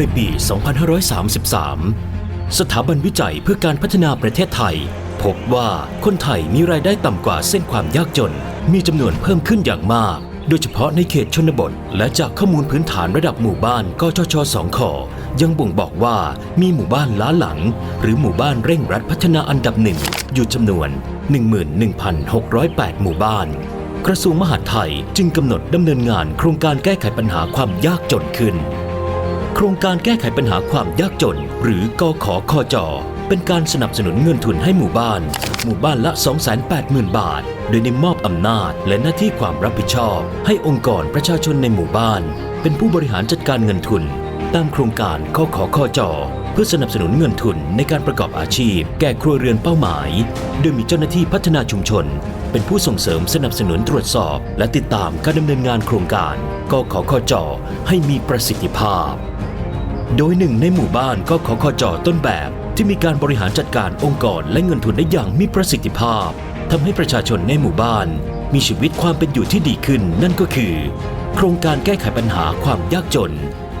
ในปี 2533 สถาบันวิจัยเพื่อการพัฒนาประเทศไทย พบว่าคนไทยมีรายได้ต่ำกว่าเส้นความยากจน มีจำนวนเพิ่มขึ้นอย่างมาก โดยเฉพาะในเขตชนบท และจากข้อมูลพื้นฐานระดับหมู่บ้านกชช2ขอยังบ่งบอกว่ามีหมู่บ้านล้าหลัง หรือหมู่บ้านเร่งรัดพัฒนาอันดับหนึ่งอยู่จำนวน 11,608 หมู่บ้านกระทรวงมหาดไทยจึงกำหนดดำเนินงานโครงการแก้ไขปัญหาความยากจนขึ้น โครงการแก้ไขปัญหาความยากจน หรือกขอคอจอเป็นการสนับสนุนเงินทุนให้หมู่บ้าน หมู่บ้านละ 280,000 บาท โดยได้มอบอำนาจและหน้าที่ความรับผิดชอบ ให้องค์กรประชาชนในหมู่บ้าน เป็นผู้บริหารจัดการเงินทุน ตามโครงการกขอคอจอเพื่อสนับสนุนเงินทุนในการประกอบอาชีพ แก่ครัวเรือนเป้าหมาย โดยมีเจ้าหน้าที่พัฒนาชุมชน เป็นผู้ส่งเสริมสนับสนุนตรวจสอบ และติดตามการดำเนินงานโครงการกขคจ ให้มีประสิทธิภาพ โดยหนึ่งในหมู่บ้านก็ขอคอจอต้นแบบ ที่มีการบริหารจัดการองค์กรและเงินทุนได้อย่างมีประสิทธิภาพทำให้ประชาชนในหมู่บ้าน มีชีวิตความเป็นอยู่ที่ดีขึ้น นั่นก็คือ โครงการแก้ไขปัญหาความยากจน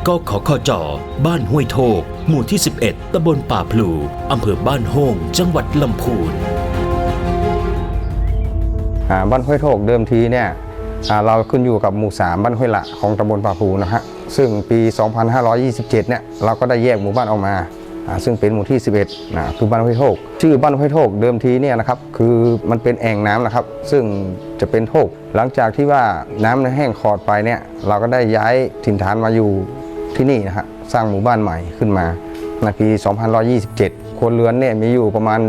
ก็ขอคอจอบ้านห้วยโทก หมู่ที่ 11ตำบลป่าพลูอำเภอบ้านโฮงจังหวัดลำพูนบ้านห้วยโทกเดิมทีเนี่ยเราขึ้นอยู่กับหมู่3บ้านห้วยละของตำบลป่าภูนะฮะ ซึ่งปี 2527 เนี่ยเราก็ได้แยกหมู่บ้านออกมา ซึ่งเป็นหมู่ที่ 11นะคือบ้านห้วยโทกชื่อบ้านห้วยโทกเดิมทีเนี่ยนะครับคือมันเป็นแอ่งน้ำนะครับ ซึ่งจะเป็นโทกหลังจากที่ว่าน้ำแห้งขอดไปเนี่ยเราก็ได้ย้ายถิ่นฐานมาอยู่ที่นี่นะฮะสร้างหมู่บ้านใหม่ขึ้นมาในปี2527 คนเรือนเนี่ยมีอยู่ประมาณ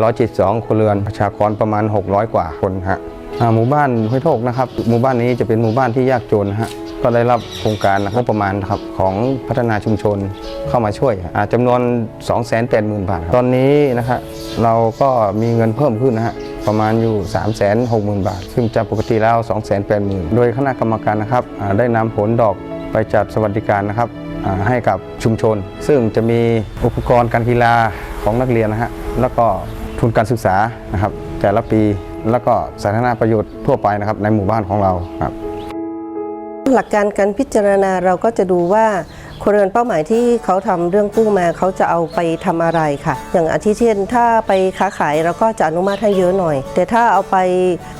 172 คนเรือนประชากรประมาณ 600 กว่าคนฮะหมู่บ้านห้วยโทกนะครับหมู่บ้านนี้จะเป็นหมู่บ้านที่ยากจนฮะ ก็ได้รับโครงการงบประมาณครับของพัฒนาชุมชนเข้ามาช่วยจำนวน 280,000 บาท ตอนนี้นะครับเราก็มีเงินเพิ่มขึ้นนะฮะประมาณอยู่ 360,000 บาท ซึ่งจากปกติแล้ว 280,000 โดยคณะกรรมการนะครับได้นำผลดอกไปจัดสวัสดิการนะครับให้กับชุมชน ซึ่งจะมีอุปกรณ์การกีฬาของนักเรียนนะฮะแล้วก็ทุนการศึกษานะครับแต่ละปีแล้วก็สาธารณประโยชน์ทั่วไปนะครับในหมู่บ้านของเราครับ หลักการการพิจารณาเราก็จะดูว่าครัวเรือนเป้าหมายที่เขาทำเรื่องกู้มาเขาจะเอาไปทำอะไรค่ะ อย่างอาทิเช่น ถ้าไปค้าขายเราก็จะอนุมัติให้เยอะหน่อย แต่ถ้าเอาไป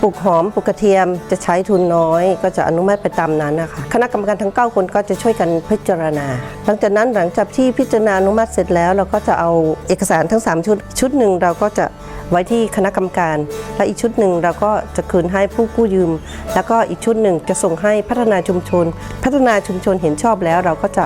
ปลูกหอมปลูกกระเทียมจะใช้ทุนน้อย ก็จะอนุมัติไปตามนั้นนะคะคณะกรรมการทั้ง 9 คนก็จะช่วยกันพิจารณา หลังจากนั้นหลังจากที่พิจารณาอนุมัติเสร็จแล้ว เราก็จะเอาเอกสารทั้ง 3 ชุดชุดหนึ่งเราก็จะ ไว้ที่คณะกรรมการ และอีกชุดหนึ่งเราก็จะคืนให้ผู้กู้ยืม แล้วก็อีกชุดหนึ่งจะส่งให้พัฒนาชุมชน พัฒนาชุมชนเห็นชอบแล้ว เราก็จะ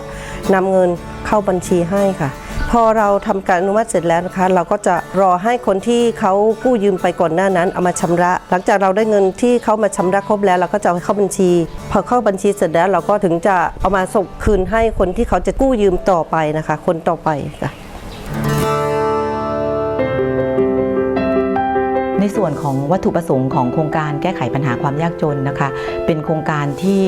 นำเงินเข้าบัญชีให้ค่ะพอเราทำการอนุมัติเสร็จแล้วนะคะ เราก็จะรอให้คนที่เขากู้ยืมไปก่อนหน้านั้นเอามาชำระ หลังจากเราได้เงินที่เขามาชำระครบแล้ว เราก็จะเข้าบัญชี พอเข้าบัญชีเสร็จแล้ว เราก็ถึงจะเอามาส่งคืนให้คนที่เขาจะกู้ยืมต่อไปนะคะ คนต่อไปค่ะ ในส่วนของวัตถุประสงค์ของโครงการแก้ไขปัญหาความยากจนนะคะ เป็นโครงการที่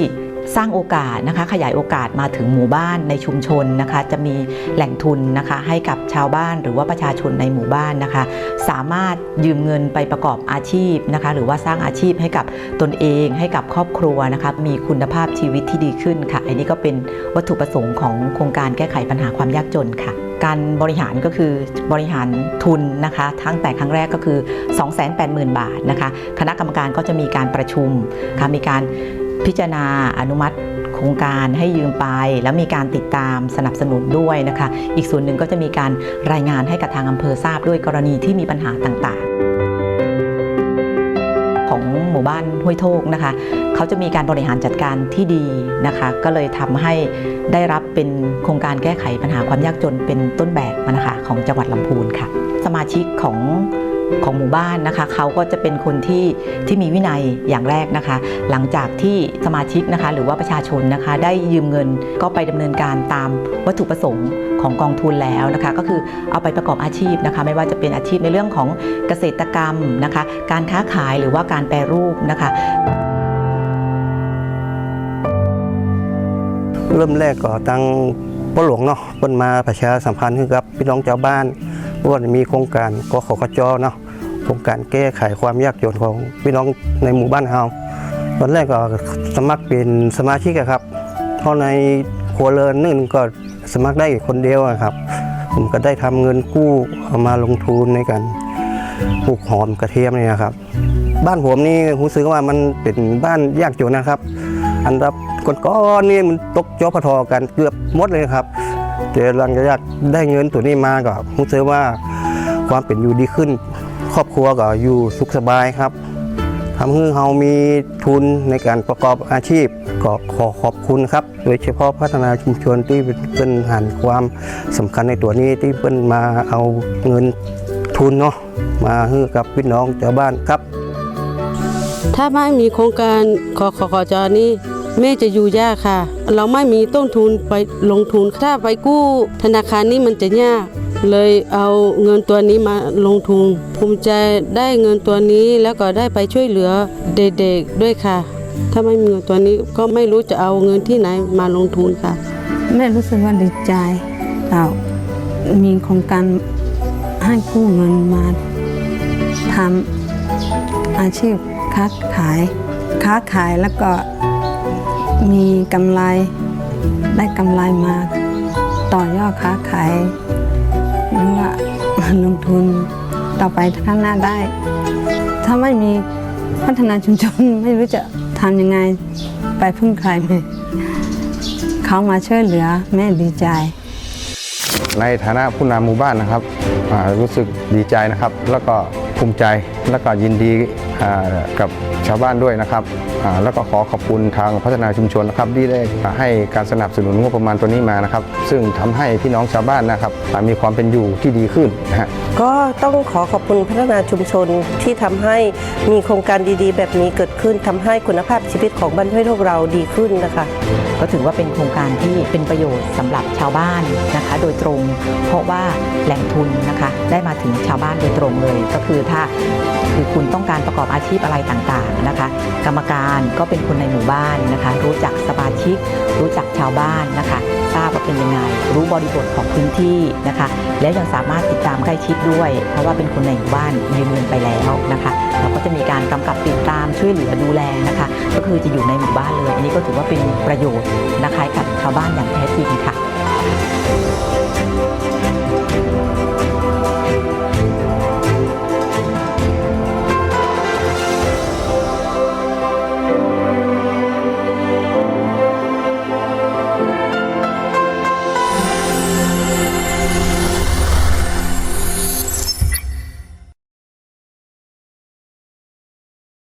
สร้างโอกาสนะคะขยายโอกาสมาถึงหมู่บ้านในชุมชนนะคะ จะมีแหล่งทุนนะคะให้กับชาวบ้านหรือว่าประชาชนในหมู่บ้านนะคะ สามารถยืมเงินไปประกอบอาชีพนะคะ หรือว่าสร้างอาชีพให้กับตนเองให้กับครอบครัวนะคะมีคุณภาพชีวิตที่ดีขึ้นค่ะ อันนี้ก็เป็นวัตถุประสงค์ของโครงการแก้ไขปัญหาความยากจนค่ะการบริหารก็คือบริหารทุนนะคะทั้งแต่ครั้งแรกก็คือ 280,000 บาทนะคะ คณะกรรมการก็จะมีการประชุมค่ะมีการ พิจารณาอนุมัติโครงการให้ยืมไป แล้วมีการติดตามสนับสนุนด้วยนะคะ อีกส่วนหนึ่งก็จะมีการรายงานให้กับทางอำเภอทราบด้วยกรณีที่มีปัญหาต่างๆ ของหมู่บ้านห้วยโทกนะคะ เขาจะมีการบริหารจัดการที่ดีนะคะ ก็เลยทำให้ได้รับเป็นโครงการแก้ไขปัญหาความยากจนเป็นต้นแบบนะคะของจังหวัดลำพูนค่ะ สมาชิกของ ของหมู่บ้านนะคะเขาก็จะเป็นคนที่ที่มีวินัยอย่างแรกนะคะ หลังจากที่สมาชิกนะคะหรือว่าประชาชนนะคะได้ยืมเงินก็ไปดำเนินการตามวัตถุประสงค์ของกองทุนแล้วนะคะ ก็คือเอาไปประกอบอาชีพนะคะไม่ว่าจะเป็นอาชีพในเรื่องของเกษตรกรรมนะคะการค้าขายหรือว่าการแปรรูปนะคะเริ่มแรกก็ตั้งพ่อหลวงเนาะเพิ่นมาประชาสัมพันธ์ให้กับพี่น้องชาวบ้าน ว่ามีโครงการกขกจเนาะโครงการแก้ไขความยากจนของพี่น้องในหมู่บ้านเฮาตอนแรกก็สมัครเป็นสมาชิกอะครับ เพราะในครัวเรือนนึงก็สมัครได้คนเดียวอะครับ ผมก็ได้ทำเงินกู้เอามาลงทุนในการปลูกหอมกระเทียมเนี่ยครับ บ้านผมนี่รู้สึกว่ามันเป็นบ้านยากจนนะครับ อันดับก้อนๆนี่มันตกจอพทอกันเกือบหมดเลยครับ แต่หลังจากได้เงินตัวนี้มาก็รู้สึกว่าความเป็นอยู่ดีขึ้น ครอบครัวก็อยู่สุขสบายครับทำให้เรามีทุนในการประกอบอาชีพก็ขอขอบคุณครับ โดยเฉพาะพัฒนาชุมชนที่เป็นหันความสำคัญในตัวนี้ที่เป็นมาเอาเงินทุนเนาะมาให้กับพี่น้องชาวบ้านครับ ถ้าไม่มีโครงการคอขอจอนี้ แม่จะอยู่ยากค่ะ เราไม่มีต้นทุนไปลงทุน ถ้าไปกู้ธนาคารนี้มันจะยาก เลยเอาเงินตัวนี้มาลงทุน ภูมิใจได้เงินตัวนี้แล้วก็ได้ไปช่วยเหลือเด็กๆด้วยค่ะ ถ้าไม่มีเงินตัวนี้ก็ไม่รู้จะเอาเงินที่ไหนมาลงทุนค่ะ แม่รู้สึกว่าดีใจเรามีโครงการให้กู้เงินมาทำอาชีพค้าขาย ค้าขายแล้วก็ มีกำไรได้กำไรมาต่อยอดค้าขายหรือว่าลงทุนต่อไปข้างหน้าได้ ถ้าไม่มีพัฒนาชุมชนไม่รู้จะทำยังไงไปพึ่งใครเลยเขามาช่วยเหลือแม่ดีใจ ในฐานะผู้นำหมู่บ้านนะครับรู้สึกดีใจนะครับ แล้วก็ภูมิใจแล้วก็ยินดี กับชาวบ้านด้วยนะครับอ่าแล้วก็ขอขอบคุณทางพัฒนาชุมชนนะครับที่ได้ให้การสนับสนุนงบประมาณตัวนี้มานะครับ ซึ่งทำให้พี่น้องชาวบ้านนะครับอ่ามีความเป็นอยู่ที่ดีขึ้นนะฮะก็ต้องขอขอบคุณพัฒนาชุมชนที่ทำให้มีโครงการดีๆ แบบนี้เกิดขึ้นทำให้คุณภาพชีวิตของบ้านห้วยโลกเราดีขึ้นนะคะ ก็ถือว่าเป็นโครงการที่เป็นประโยชน์สำหรับชาวบ้านนะคะ โดยตรง เพราะว่าแหล่งทุนนะคะ ได้มาถึงชาวบ้านโดยตรงเลย ก็คือถ้าคือคุณต้องการประกอบอาชีพอะไรต่างๆนะคะ กรรมการก็เป็นคนในหมู่บ้านนะคะ รู้จักสมาชิก รู้จักชาวบ้านนะคะ ทราบว่าเป็นยังไง รู้บริบทของพื้นที่นะคะ แล้วยังสามารถติดตามใกล้ชิดด้วย เพราะว่าเป็นคนในหมู่บ้านยืนเงินไปแล้วนะคะเราก็จะมีการกำกับติดตามช่วยเหลือดูแลนะคะ ก็คือจะอยู่ในหมู่บ้านเลย อันนี้ก็ถือว่าเป็นประโยชน์นะคะกับชาวบ้านอย่างแท้จริงค่ะ